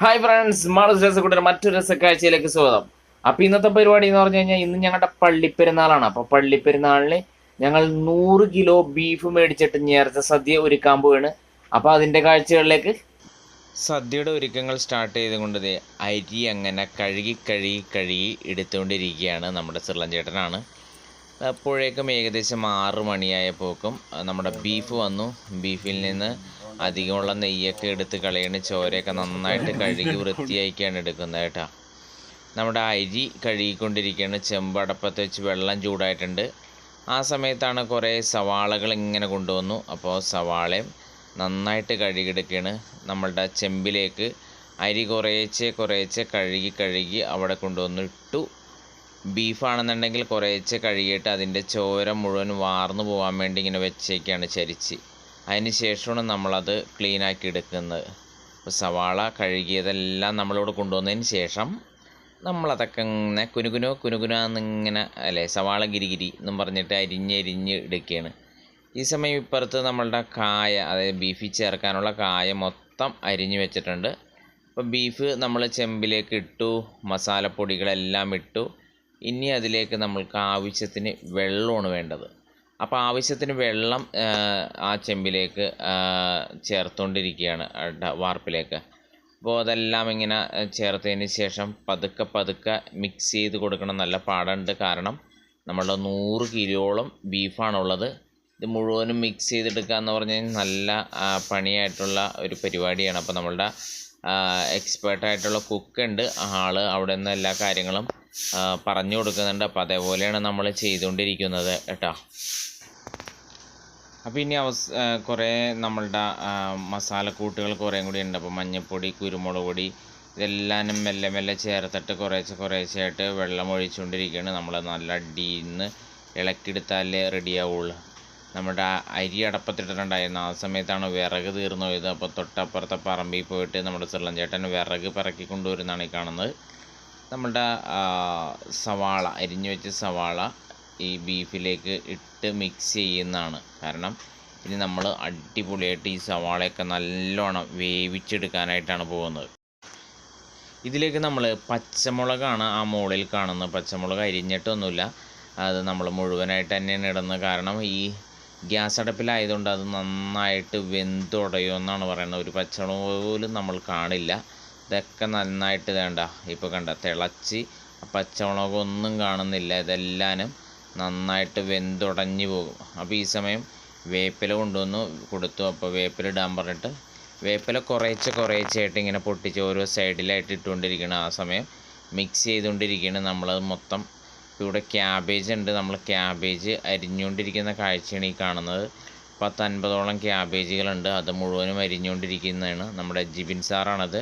Hi friends Malu's രസക്കൂട്ടർ മറ്റൊരു രസക്കാഴ്ചയിലേക്ക് സ്വാഗതം. അപ്പൊ ഇന്നത്തെ പരിപാടി എന്ന് പറഞ്ഞു കഴിഞ്ഞാൽ ഇന്ന് ഞങ്ങളുടെ പള്ളിപ്പെരുന്നാളാണ്. അപ്പൊ പള്ളിപ്പെരുന്നാളിന് ഞങ്ങൾ നൂറ് കിലോ ബീഫ് മേടിച്ചിട്ട് നേരത്തെ സദ്യ ഒരുക്കാൻ പോവാണ്. അപ്പോൾ അതിന്റെ കാഴ്ചകളിലേക്ക് സദ്യയുടെ ഒരുക്കങ്ങൾ സ്റ്റാർട്ട് ചെയ്തുകൊണ്ട് അരി അങ്ങനെ കഴുകി കഴുകി കഴുകി എടുത്തുകൊണ്ടിരിക്കുകയാണ് നമ്മുടെ സിർലൻ ചേട്ടനാണ്. അപ്പോഴേക്കും ഏകദേശം ആറ് മണിയായപ്പോക്കും നമ്മുടെ ബീഫ് വന്നു. ബീഫിൽ നിന്ന് അധികമുള്ള നെയ്യൊക്കെ എടുത്ത് കളയണ ചോരയൊക്കെ നന്നായിട്ട് കഴുകി വൃത്തിയാക്കിയാണ് എടുക്കുന്നത് കേട്ടോ. നമ്മുടെ അരി കഴുകിക്കൊണ്ടിരിക്കുകയാണ്. ചെമ്പടപ്പത്ത് വെച്ച് വെള്ളം ചൂടായിട്ടുണ്ട്. ആ സമയത്താണ് കുറേ സവാളകൾ ഇങ്ങനെ കൊണ്ടുവന്നു. അപ്പോൾ സവാളയും നന്നായിട്ട് കഴുകിയെടുക്കുകയാണ്. നമ്മളുടെ ചെമ്പിലേക്ക് അരി കുറേച്ചെ കുറേച്ചെ കഴുകി കഴുകി അവിടെ കൊണ്ടുവന്ന് ഇട്ടു ബീഫാണെന്നുണ്ടെങ്കിൽ കുറേച്ച് കഴുകിയിട്ട് അതിന്റെ ചോര മുഴുവൻ വാർന്നു പോകാൻ വേണ്ടി ഇങ്ങനെ വെച്ചേക്കാണ് ചരിച്ച്. അതിന് ശേഷമാണ് നമ്മളത് ക്ലീനാക്കി എടുക്കുന്നത്. അപ്പോൾ സവാള കഴുകിയതെല്ലാം നമ്മളിവിടെ കൊണ്ടുവന്നതിന് ശേഷം നമ്മളതൊക്കെ ഇങ്ങനെ കുനുകുനോ കുനുകുനാന്നിങ്ങനെ അല്ലേ സവാള ഗിരിഗിരി എന്നും പറഞ്ഞിട്ട് അരിഞ്ഞ് അരിഞ്ഞ് എടുക്കുകയാണ്. ഈ സമയം ഇപ്പുറത്ത് നമ്മളുടെ കായ അതായത് ബീഫ് ചേർക്കാനുള്ള കായ മൊത്തം അരിഞ്ഞ് വെച്ചിട്ടുണ്ട്. അപ്പോൾ ബീഫ് നമ്മൾ ചെമ്പിലേക്ക് ഇട്ടു മസാലപ്പൊടികളെല്ലാം ഇട്ടു. ഇനി അതിലേക്ക് നമ്മൾക്ക് ആവശ്യത്തിന് വെള്ളമാണ് വേണ്ടത്. അപ്പോൾ ആവശ്യത്തിന് വെള്ളം ആ, ചെമ്പിലേക്ക് ചേർത്തുകൊണ്ടിരിക്കുകയാണ് വാർപ്പിലേക്ക്. അപ്പോൾ അതെല്ലാം ഇങ്ങനെ ചേർത്തതിന് ശേഷം പതുക്കെ പതുക്കെ മിക്സ് ചെയ്ത് കൊടുക്കണം. നല്ല പാടുണ്ട് കാരണം നമ്മളുടെ നൂറ് കിലോളം ബീഫാണുള്ളത്. ഇത് മുഴുവനും മിക്സ് ചെയ്തെടുക്കുക എന്ന് പറഞ്ഞു കഴിഞ്ഞാൽ നല്ല പണിയായിട്ടുള്ള ഒരു പരിപാടിയാണ്. അപ്പോൾ നമ്മളുടെ എക്സ്പേർട്ടായിട്ടുള്ള കുക്കുണ്ട്. ആൾ അവിടെ നിന്ന് എല്ലാ കാര്യങ്ങളും പറഞ്ഞു കൊടുക്കുന്നുണ്ട്. അപ്പോൾ അതേപോലെയാണ് നമ്മൾ ചെയ്തുകൊണ്ടിരിക്കുന്നത് കേട്ടോ. അപ്പോൾ ഇനി അവസ് കുറേ നമ്മളുടെ മസാലക്കൂട്ടുകൾ കുറേ കൂടി ഉണ്ട്. അപ്പോൾ മഞ്ഞൾപ്പൊടി കുരുമുളക് പൊടി ഇതെല്ലാം മെല്ലെ മെല്ലെ ചേർത്തിട്ട് കുറേശ്ശെ കുറേശ്ശെ ആയിട്ട് വെള്ളം ഒഴിച്ചുകൊണ്ടിരിക്കുകയാണ് നമ്മൾ നല്ല അടിയിൽ നിന്ന് ഇളക്കിയെടുത്താലേ റെഡിയാവുള്ളൂ നമ്മുടെ അരി അടപ്പത്തിട്ടിട്ടുണ്ടായിരുന്നു. ആ സമയത്താണ് വിറക് തീർന്നു പോയത്. അപ്പോൾ തൊട്ടപ്പുറത്തെ പറമ്പിൽ പോയിട്ട് നമ്മുടെ ചെറുളം ചേട്ടൻ വിറക് പിറക്കി കൊണ്ടുവരുന്നതാണ് ഈ കാണുന്നത്. നമ്മളുടെ സവാള അരിഞ്ഞു വെച്ച സവാള ഈ ബീഫിലേക്ക് ഇട്ട് മിക്സ് ചെയ്യുന്നതാണ്. കാരണം ഇനി നമ്മൾ അടിപൊളിയായിട്ട് ഈ സവാളയൊക്കെ നല്ലോണം വേവിച്ചെടുക്കാനായിട്ടാണ് പോകുന്നത്. ഇതിലേക്ക് നമ്മൾ പച്ചമുളകാണ് ആ മുകളിൽ കാണുന്നത്. പച്ചമുളക് അരിഞ്ഞിട്ടൊന്നുമില്ല. അത് നമ്മൾ മുഴുവനായിട്ട് തന്നെയാണ് ഇടുന്നത്. കാരണം ഈ ഗ്യാസ് അടുപ്പിലായതുകൊണ്ട് അത് നന്നായിട്ട് വെന്തുടയുമെന്നാണ് പറയുന്നത്. ഒരു പച്ചമുളക് പോലും നമ്മൾ കാണില്ല. ഇതൊക്കെ നന്നായിട്ട് വേണ്ട ഇപ്പോൾ കണ്ട തിളച്ച് ആ പച്ചമുളക് ഒന്നും കാണുന്നില്ല. ഇതെല്ലാനും നന്നായിട്ട് വെന്തുടഞ്ഞു പോകും. അപ്പോൾ ഈ സമയം വേപ്പില കൊണ്ടുവന്ന് കൊടുത്തു. അപ്പോൾ വേപ്പില ഇടാൻ പറഞ്ഞിട്ട് വേപ്പില കുറേച്ചെ കുറേച്ചായിട്ട് ഇങ്ങനെ പൊട്ടിച്ച് ഓരോ സൈഡിലായിട്ട് ഇട്ടുകൊണ്ടിരിക്കണം. ആ സമയം മിക്സ് ചെയ്തുകൊണ്ടിരിക്കുകയാണ് നമ്മൾ മൊത്തം ഇവിടെ ക്യാബേജ് ഉണ്ട്. നമ്മൾ ക്യാബേജ് അരിഞ്ഞുകൊണ്ടിരിക്കുന്ന കാഴ്ചയാണ് ഈ കാണുന്നത്. പത്തൻപതോളം ക്യാബേജുകളുണ്ട് അത് മുഴുവനും അരിഞ്ഞുകൊണ്ടിരിക്കുന്നതാണ്. നമ്മുടെ ജിബിൻ സാറാണത്.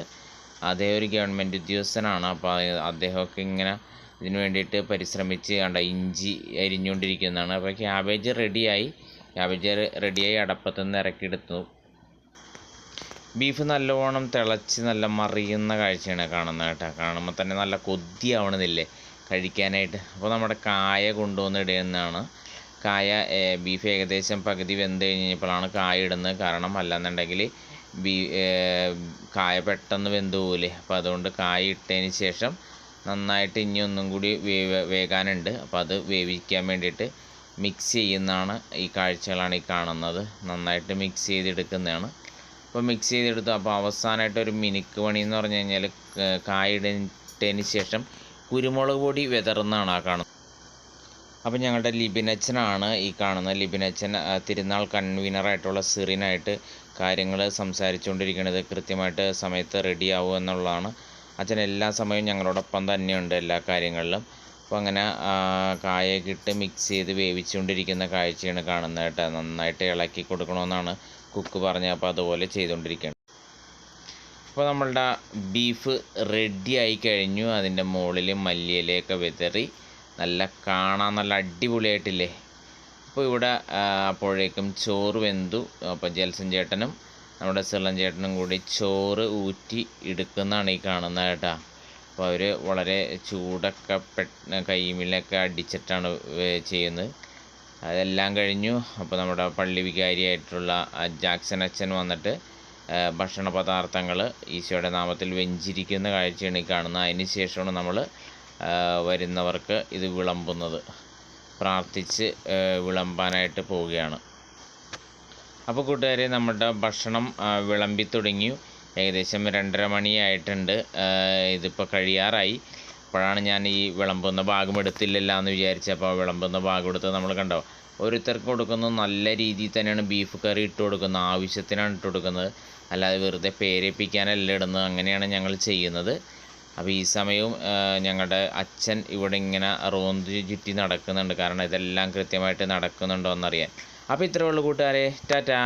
അതേ ഒരു ഗവൺമെന്റ് ഉദ്യോഗസ്ഥനാണ്. അപ്പോൾ അദ്ദേഹമൊക്കെ ഇങ്ങനെ ഇതിന് വേണ്ടിയിട്ട് പരിശ്രമിച്ച് കണ്ട ഇഞ്ചി അരിഞ്ഞുകൊണ്ടിരിക്കുന്നതാണ്. അപ്പോൾ ക്യാബേജ് റെഡിയായി. ക്യാബേജ് റെഡിയായി അടപ്പത്തുനിന്ന് ഇറക്കിയെടുത്തു. ബീഫ് നല്ലവണ്ണം തിളച്ച് നല്ല മറിയുന്ന കാഴ്ചയാണ് കാണുന്നത് കേട്ടോ. കാണുമ്പോൾ തന്നെ നല്ല കൊതിയാവണമെന്നില്ലേ കഴിക്കാനായിട്ട്. അപ്പോൾ നമ്മുടെ കായ കൊണ്ടുവന്ന് ഇടുന്നതാണ്. കായ ബീഫ് ഏകദേശം പകുതി വെന്ത് കഴിഞ്ഞപ്പോഴാണ് കായ ഇടുന്നത്. കാരണം അല്ലാന്നുണ്ടെങ്കിൽ ബീ കായ പെട്ടെന്ന് വെന്ത് പോകില്ലേ അപ്പോൾ അതുകൊണ്ട് കായ ഇട്ടതിന് ശേഷം നന്നായിട്ട് ഇനി ഒന്നും കൂടി വേവ വേകാനുണ്ട്. അപ്പോൾ അത് വേവിക്കാൻ വേണ്ടിയിട്ട് മിക്സ് ചെയ്യുന്നതാണ് ഈ കാഴ്ചകളാണ് ഈ കാണുന്നത്. നന്നായിട്ട് മിക്സ് ചെയ്തെടുക്കുന്നതാണ്. അപ്പോൾ മിക്സ് ചെയ്തെടുത്തു അപ്പോൾ അവസാനമായിട്ട് ഒരു മിനുക്ക് പണി എന്ന് പറഞ്ഞു കഴിഞ്ഞാൽ കായ ഇട്ടതിന് ശേഷം കുരുമുളക് പൊടി വിതറുന്നതാണ് ആ കാണുന്നത്. അപ്പോൾ ഞങ്ങളുടെ ലിബിനച്ചനാണ് ഈ കാണുന്നത്. ലിബിനച്ചൻ തിരുനാൾ കൺവീനറായിട്ടുള്ള സിറിനായിട്ട് കാര്യങ്ങൾ സംസാരിച്ചുകൊണ്ടിരിക്കുന്നത് കൃത്യമായിട്ട് സമയത്ത് റെഡി ആവുക എന്നുള്ളതാണ്. അച്ഛൻ എല്ലാ സമയവും ഞങ്ങളോടൊപ്പം തന്നെയുണ്ട് എല്ലാ കാര്യങ്ങളിലും. അപ്പോൾ അങ്ങനെ കായൊക്കെ ഇട്ട് മിക്സ് ചെയ്ത് വേവിച്ചുകൊണ്ടിരിക്കുന്ന കാഴ്ചയാണ് കാണുന്നത് കേട്ടോ. നന്നായിട്ട് ഇളക്കി കൊടുക്കണമെന്നാണ് കുക്ക് പറഞ്ഞത്. അപ്പോൾ അതുപോലെ ചെയ്തുകൊണ്ടിരിക്കുകയാണ്. അപ്പോൾ നമ്മളുടെ ബീഫ് റെഡി ആയി കഴിഞ്ഞു. അതിന്റെ മുകളിൽ മല്ലിയിലയൊക്കെ വിതറി. നല്ല കാണാൻ നല്ല അടിപൊളിയായിട്ടില്ലേ? അപ്പോൾ ഇവിടെ അപ്പോഴേക്കും ചോറ് വെന്തു. അപ്പോൾ ജൽസൻ ചേട്ടനും നമ്മുടെ സിർലൻ ചേട്ടനും കൂടി ചോറ് ഊറ്റി എടുക്കുന്നതാണ് ഈ കാണുന്നത് കേട്ടോ. അപ്പോൾ അവർ വളരെ ചൂടൊക്കെ പെട്ട കൈമിലൊക്കെ അടിച്ചിട്ടാണ് ചെയ്യുന്നത്. അതെല്ലാം കഴിഞ്ഞു. അപ്പോൾ നമ്മുടെ പള്ളി വികാരിയായിട്ടുള്ള ജാക്സൺ അച്ഛൻ വന്നിട്ട് ഭക്ഷണ പദാർത്ഥങ്ങൾ ഈശോയുടെ നാമത്തിൽ വെഞ്ചിരിക്കുന്ന കാഴ്ചയാണ് ഈ കാണുന്നത്. അതിന് ശേഷമാണ് നമ്മൾ വരുന്നവർക്ക് ഇത് വിളമ്പുന്നത്. പ്രാർത്ഥിച്ച് വിളമ്പാനായിട്ട് പോവുകയാണ്. അപ്പോൾ കൂട്ടുകാരെ നമ്മുടെ ഭക്ഷണം വിളമ്പി തുടങ്ങി. ഏകദേശം രണ്ടര മണിയായിട്ടുണ്ട്. ഇതിപ്പോൾ കഴിയാറായി. അപ്പോഴാണ് ഞാൻ ഈ വിളമ്പുന്ന ഭാഗം എടുത്തില്ലല്ല എന്ന് വിചാരിച്ചപ്പോൾ വിളമ്പുന്ന ഭാഗം എടുത്ത് നമ്മൾ കണ്ടോ ഓരോരുത്തർക്ക് കൊടുക്കുന്നത് നല്ല രീതിയിൽ തന്നെയാണ് ബീഫ് കറി ഇട്ട് കൊടുക്കുന്നത്. ആവശ്യത്തിനാണ് ഇട്ട് കൊടുക്കുന്നത്. അല്ലാതെ വെറുതെ പേരേപ്പിക്കാനല്ല ഇടുന്നത്. അങ്ങനെയാണ് ഞങ്ങൾ ചെയ്യുന്നത്. അപ്പോൾ ഈ സമയവും ഞങ്ങളുടെ അച്ഛൻ ഇവിടെ ഇങ്ങനെ റോന്ത് ചുറ്റി നടക്കുന്നുണ്ട്. കാരണം ഇതെല്ലാം കൃത്യമായിട്ട് നടക്കുന്നുണ്ടോ എന്നറിയാൻ അപ്പോൾ ഇത്രയേ ഉള്ളൂ കൂട്ടുകാരെ. ടാറ്റാ.